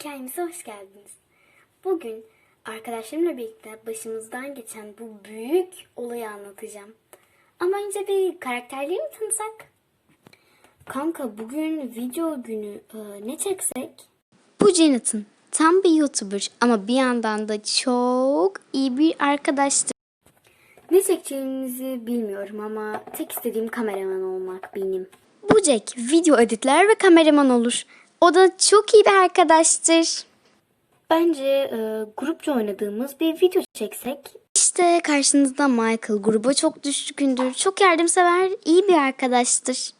hikayemize hoş geldiniz. Bugün arkadaşlarımla birlikte başımızdan geçen bu büyük olayı anlatacağım. Ama önce bir karakterleri mi tanısak? Kanka bugün video günü e, ne çeksek? Bu Jonathan. Tam bir YouTuber ama bir yandan da çok iyi bir arkadaştır. Ne çekeceğimizi bilmiyorum ama tek istediğim kameraman olmak benim. Bu Jack video editler ve kameraman olur. O da çok iyi bir arkadaştır. Bence e, grupça oynadığımız bir video çeksek. İşte karşınızda Michael. Gruba çok düşkündür. Çok yardımsever, iyi bir arkadaştır.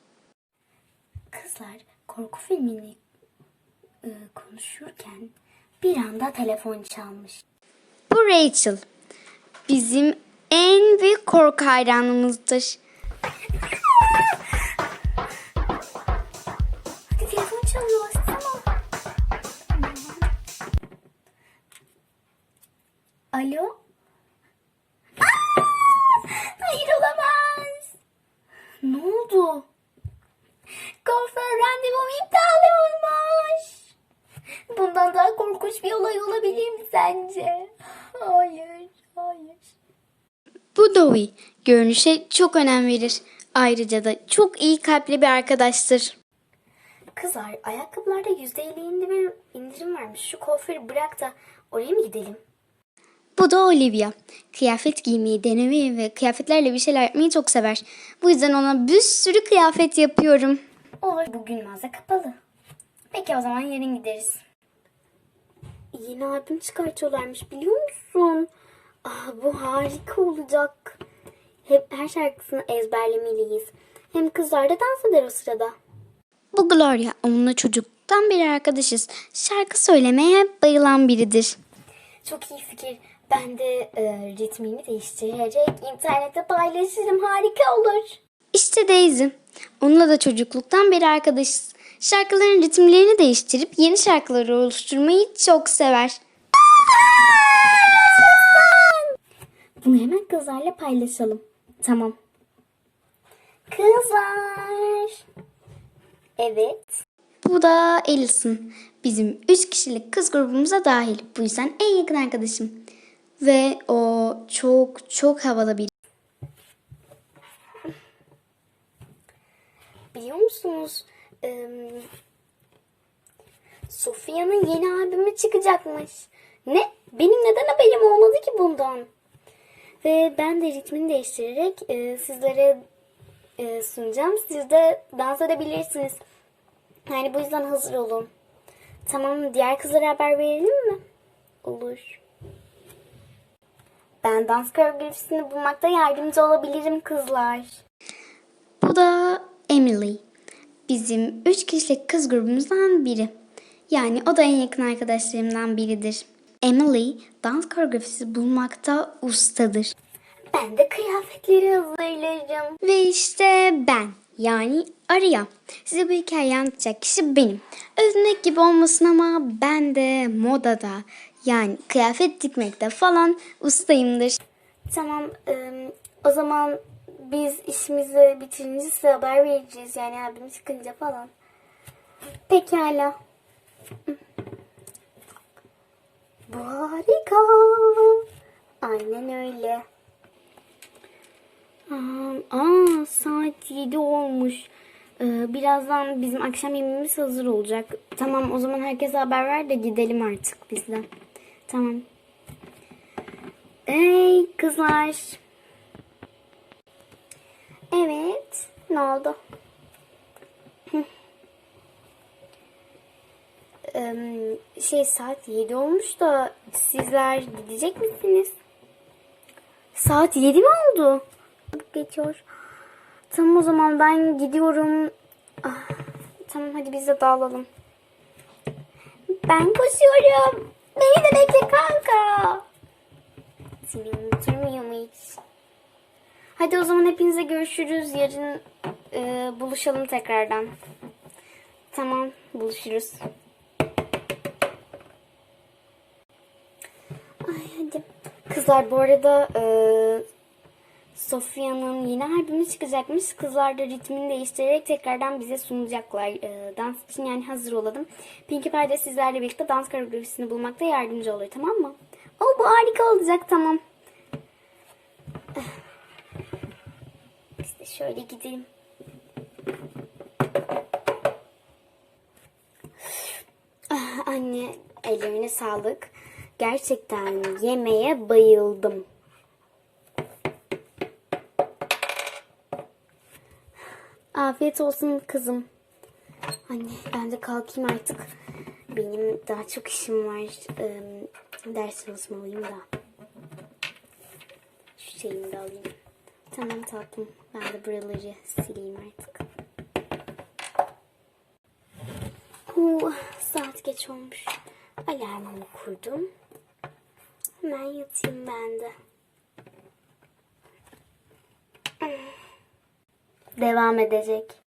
Kızlar korku filmini e, konuşurken bir anda telefon çalmış. Bu Rachel. Bizim en büyük korku hayranımızdır. Alo? Aa! Hayır olamaz. Ne oldu? Kuaför randevum iptal olmuş. Bundan daha korkunç bir olay olabilir mi sence? Hayır, hayır. Bu Dowie görünüşe çok önem verir. Ayrıca da çok iyi kalpli bir arkadaştır. Kızlar ayakkabılarda %50 indirim, indirim varmış. Şu kuaförü bırak da oraya mı gidelim? Bu da Olivia. Kıyafet giymeyi, denemeyi ve kıyafetlerle bir şeyler yapmayı çok sever. Bu yüzden ona bir sürü kıyafet yapıyorum. Olur. Bugün mağaza kapalı. Peki o zaman yarın gideriz. Yeni albüm çıkartıyorlarmış biliyor musun? Ah, bu harika olacak. Hep her şarkısını ezberlemeliyiz. Hem kızlar da dans eder o sırada. Bu Gloria onunla çocukluktan beri arkadaşız. Şarkı söylemeye bayılan biridir. Çok iyi fikir. Ben de e, ritmini değiştirerek internette paylaşırım. Harika olur. İşte Daisy. Onunla da çocukluktan beri arkadaşız. Şarkıların ritimlerini değiştirip yeni şarkıları oluşturmayı çok sever. Bunu hemen kızlarla paylaşalım. Tamam. Kızlar. Evet. Bu da Alison. Bizim üç kişilik kız grubumuza dahil. Bu yüzden en yakın arkadaşım. Ve o çok çok havalı biri. Biliyor musunuz? Ee, Sofya'nın yeni albümü çıkacakmış. Ne? Benim neden haberim olmadı ki bundan? Ve ben de ritmini değiştirerek e, sizlere e, sunacağım. Siz de dans edebilirsiniz. Yani bu yüzden hazır olun. Tamam diğer kızlara haber verelim mi? Olur. Ben dans koreografisini bulmakta yardımcı olabilirim kızlar. Bu da Emily. Bizim üç kişilik kız grubumuzdan biri. Yani o da en yakın arkadaşlarımdan biridir. Emily dans koreografisi bulmakta ustadır. Ben de kıyafetleri hazırlarım. Ve işte ben yani Arya. Size bu hikayeyi anlatacak kişi benim. Övünmek gibi olmasın ama ben de modada yani kıyafet dikmekte falan ustayımdır. Tamam o zaman biz işimizi bitirince size haber vereceğiz yani albüm çıkınca falan. Pekala. Bu harika. Aynen öyle. Aa, aa, saat 7 olmuş. Ee, birazdan bizim akşam yemeğimiz hazır olacak. Tamam o zaman herkese haber ver de gidelim artık biz de. Tamam. Hey kızlar. Evet. Ne oldu? Şey saat 7 olmuş da sizler gidecek misiniz? Saat 7 mi oldu? Geçiyor. Tamam o zaman ben gidiyorum. Ah, tamam hadi biz de dağılalım. Ben koşuyorum. Beni de bekle kanka. Seni unuturmuyor mu hiç? Hadi o zaman hepinize görüşürüz. Yarın e, buluşalım tekrardan. Tamam buluşuruz. Ay hadi. Kızlar bu arada e, Sofya'nın yeni albümü çıkacakmış. Kızlar da ritmini değiştirerek tekrardan bize sunacaklar. Ee, dans için yani hazır olalım. Pinkie Pie de sizlerle birlikte dans koreografisini bulmakta yardımcı olur tamam mı? O bu harika olacak tamam. İşte şöyle gidelim. Ah, Anne ellerine sağlık. Gerçekten yemeğe bayıldım. Afiyet olsun kızım. Anne ben de kalkayım artık. Benim daha çok işim var. Ee, ders çalışmalıyım da. Şu şeyimi de alayım. Tamam tatlım. Ben de buraları sileyim artık. Uh, saat geç olmuş. Alarmımı kurdum. Hemen yatayım ben de. Devam edecek.